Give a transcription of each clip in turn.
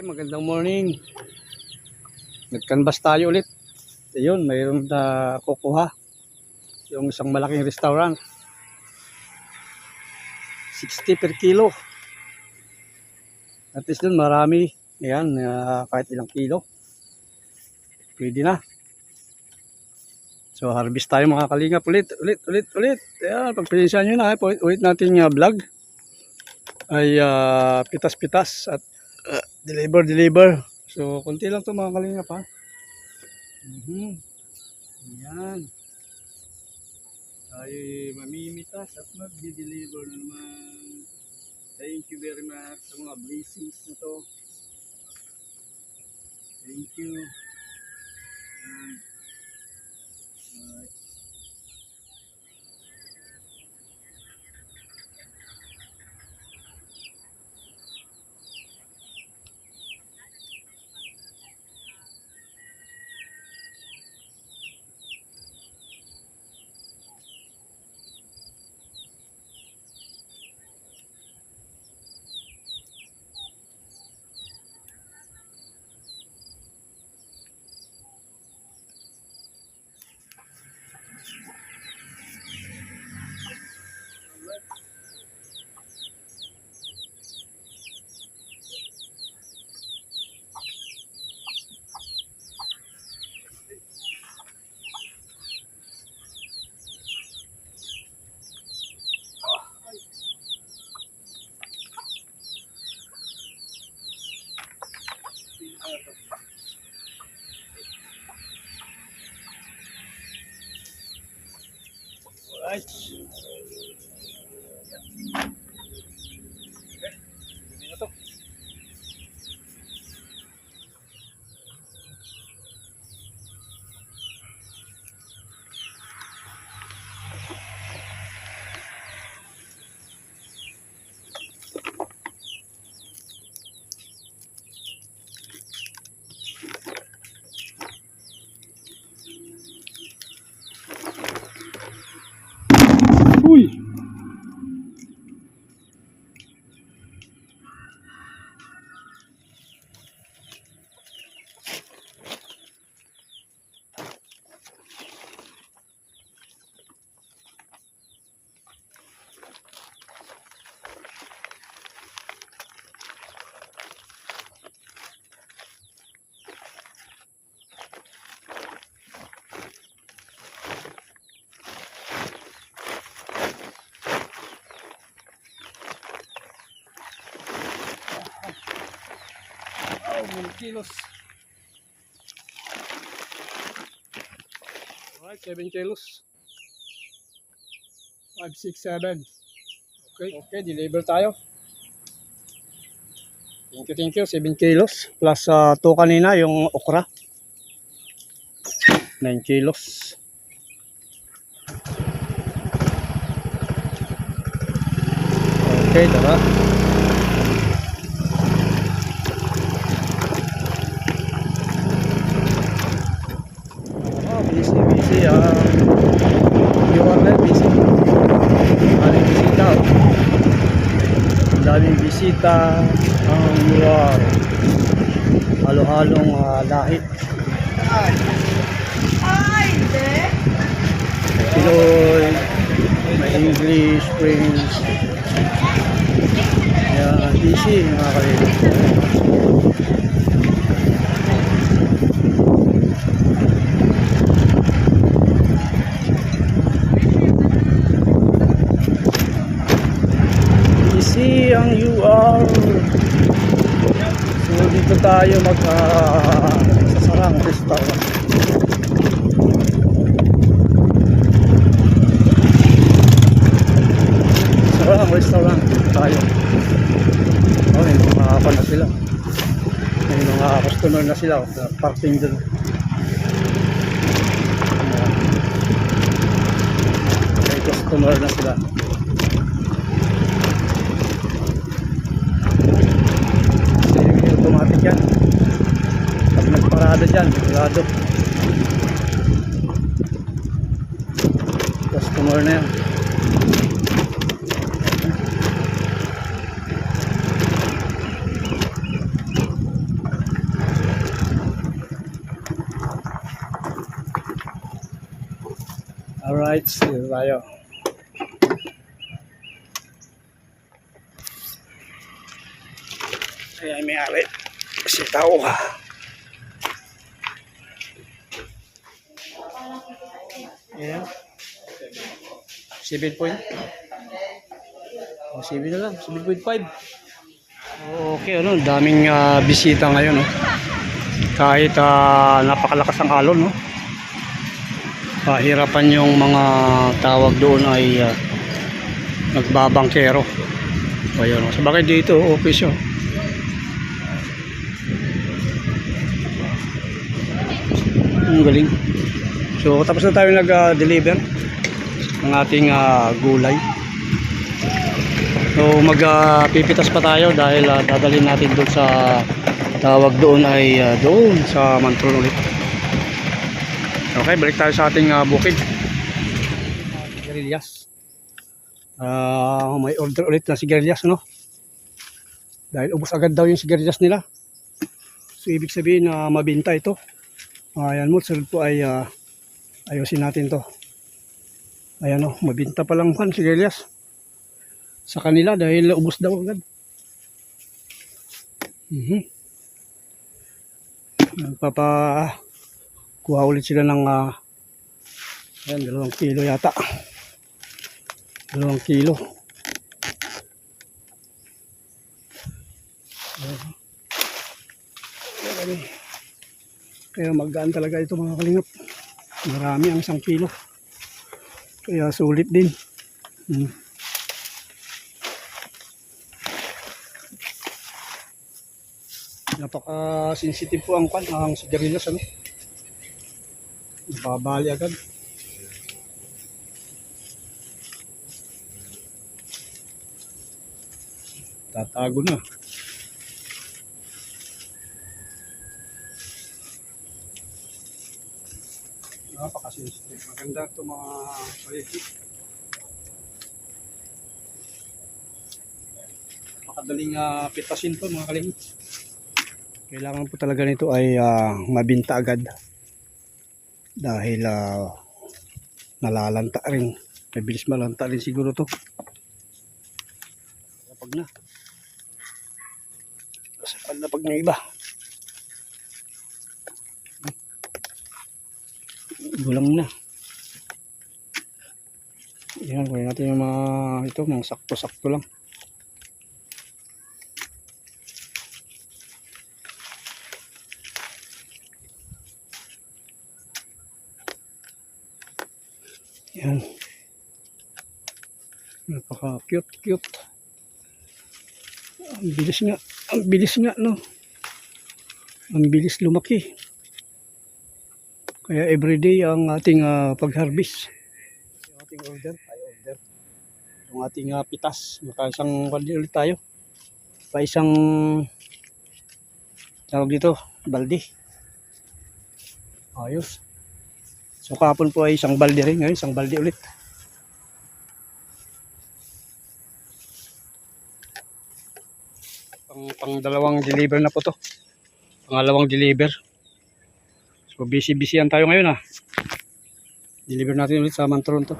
Okay, magandang morning. Nag-canvas tayo ulit. Ayun, mayroon na kukuha. Yung isang malaking restaurant. 60 per kilo. At least dun marami. Ayan, ah, kahit ilang kilo. Pwede na. So harvest tayo mga kalingap ulit, ulit, ulit, ulit. Ayan, pagpilisan nyo na. eh. Ulit, natin yung vlog. Ay ah, pitas-pitas at ah, deliver, deliver. So, konti lang to mga kalingap ha. Mhm. Ayan. Tayo mamimitas at mag-deliver na naman. Thank you very much sa mga blessings na to. Thank you. Ayan. Alright. Alright. Okay. Dumi na to. Uy! Oh, mga kilos. Alright, 7 kilos. 5, 6, 7. Okay, okay, deliver tayo. Thank you, thank you. 7 kilos. Plus uh, 2 kanina, yung okra. 9 kilos. Okay, tara. Oh, busy, busy. Ah, yung order, busy. Daming bisita. oh. Bisita. Ang UR. Halo-halong lahi. Ay, hindi. May Pinoy, may English, French. Yan, busy mga kalito. Busy ang UR. So dito tayo mag uh, sasarang restaurant. Sarang restaurant tayo. Oh, may mga apa na sila. May mga customer na sila. oh, Parking dun. May customer na sila. sarado dyan sarado customer na yan. Alright dito tayo. Ayan may ari. Si tao ha Ayan. 7 point. Oh, 7 na lang. 7.5. Okay, ano, daming ah, bisita ngayon, no? Kahit ah, napakalakas ang alon, no? Pahirapan yung mga tawag doon ay ah, nagbabangkero. O yun, sa bakit dito, office yun. Ang galing. So, tapos na tayo nag-deliver ng ating ah, gulay. So, magpipitas pa tayo dahil ah, dadalhin natin doon sa tawag doon ay ah, doon sa Mantron ulit. Okay, balik tayo sa ating ah, bukid. Sigarilyas. Ah, may order ulit na sigarilyas, no? Dahil ubos agad daw yung sigarilyas nila. So, ibig sabihin na mabinta ito. Ayan mo, sunod po ay ah, ayusin natin to. Ayan o, mabinta pa lang pan sigarilyas. Sa kanila dahil ubos daw agad. Mhm. Nagpapa kuha ulit sila ng ah, ayan, dalawang kilo yata. Dalawang kilo. Ayan. Kaya magaan talaga ito mga kalingap. Marami ang isang kilo. Kaya sulit din. Hmm. Napaka-sensitive po ang pan, ang sigarilyas ano. Babali agad. Tatago na. Maganda ito mga paligid. Napakadaling uh, pitasin to mga kalingap. Kailangan po talaga nito ay ah, mabinta agad. Dahil ah, nalalanta rin. Mabilis malanta rin siguro to. Kapag na. Kasi pag na pag na iba. Gulang na. Yan, kunin natin yung mga ito, mga sakto-sakto lang. Yan. Napaka cute cute. Ang bilis nga. Ang bilis nga no. Ang bilis lumaki. Kaya everyday ang ating ah, pag-harvest. Yung ating order ay order. Yung ating ah, pitas. Maka isang ulit tayo. Pa isang tawag dito, balde. Ayos. So kahapon po ay isang balde rin ngayon, isang balde ulit. Pang, pang dalawang deliver na po to. Pangalawang deliver. So busy busy yan tayo ngayon ah. Deliver natin ulit sa Mantron to.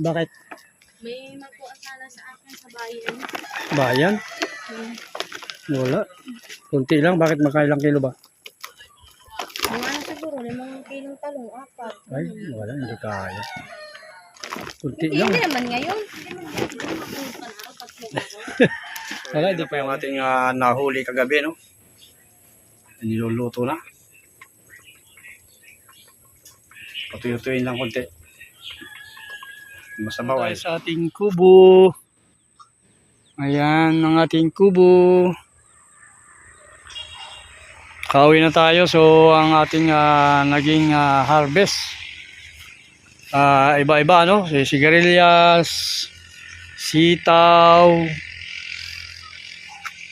Bakit? May magkuha sana sa akin sa bayan. Bayan? Hmm. Wala. Kunti lang. Bakit makailang kilo ba? Mga na siguro, limang kilong talong, apat. Ay, wala. Hindi kaya. Kunti Hindi, lang. hindi naman ngayon. Wala, ito pa yung ating ah, nahuli kagabi, no? Niluluto na. Patuyo-tuyin lang konti. Masabaw ay sa ating kubo. Ayan ang ating kubo. Kauwi na tayo. So, ang ating ah, naging ah, harvest. ah, iba-iba, ano? Si sigarilyas, sitaw,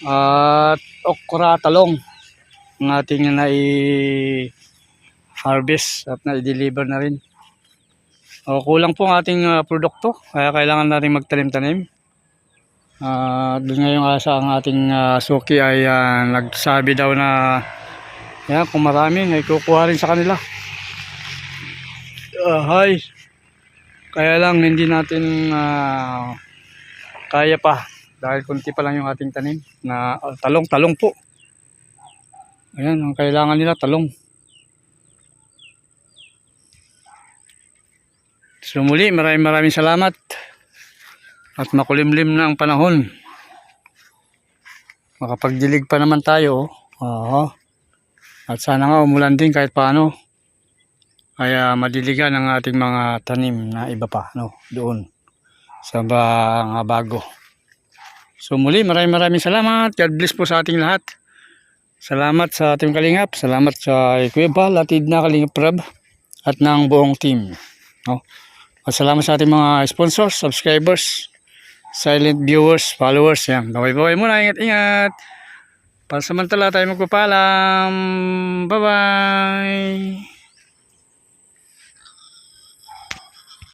at okra, talong. Ang ating na-harvest at na-deliver na rin. O, kulang po ang ating ah, produkto. Kaya kailangan natin magtanim-tanim. Ah, doon ngayong asa ang ating ah, suki ay ah, nagsabi daw na yan, kung marami, ay kukuha rin sa kanila. Ah, hi. Kaya lang hindi natin ah, kaya pa dahil kunti pa lang yung ating tanim na ah, talong, talong po. Ayan, ang kailangan nila talong. So muli, maraming maraming salamat. At makulimlim na ang panahon. Makapagdilig pa naman tayo. oh. Oo. At sana nga umulan din kahit paano. Kaya madiligan ang ating mga tanim na iba pa. No? Doon. Sa mga bago. So muli, maraming maraming salamat. God bless po sa ating lahat. Salamat sa ating kalingap. Salamat sa Bal, atid na kalingap Prab. At ng buong team. No? At salamat sa ating mga sponsors, subscribers, silent viewers, followers. Yan. Bye-bye muna. Ingat-ingat. Pansamantala tayo magpapalam. Bye-bye.